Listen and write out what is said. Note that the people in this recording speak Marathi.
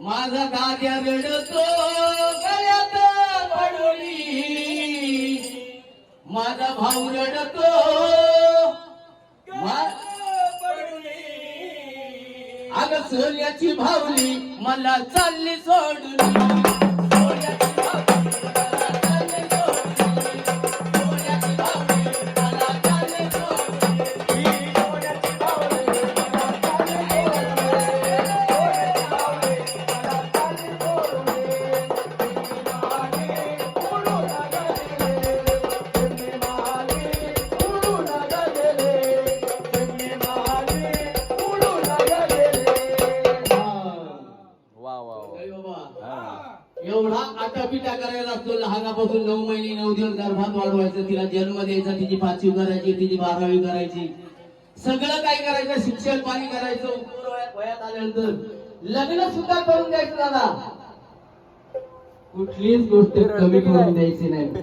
माझा गाद्या रडतो गळ्यात पडोली माझा भाऊ रडतो अगं अग सोन्याची भावली मला चालली सोडून. एवढा आटापिटा करायला लागतो. लहानापासून नऊ महिने नऊ दिवस गर्भात वाढवायचं. तिला जन्म द्यायचा तिची पाचवी करायची तिची बारावी करायची. सगळं काय करायचं? शिक्षण पाणी करायचं. वयात आल्यानंतर लग्न सुद्धा करून द्यायचं दादा. कुठलीच गोष्ट कमी करून द्यायची नाही.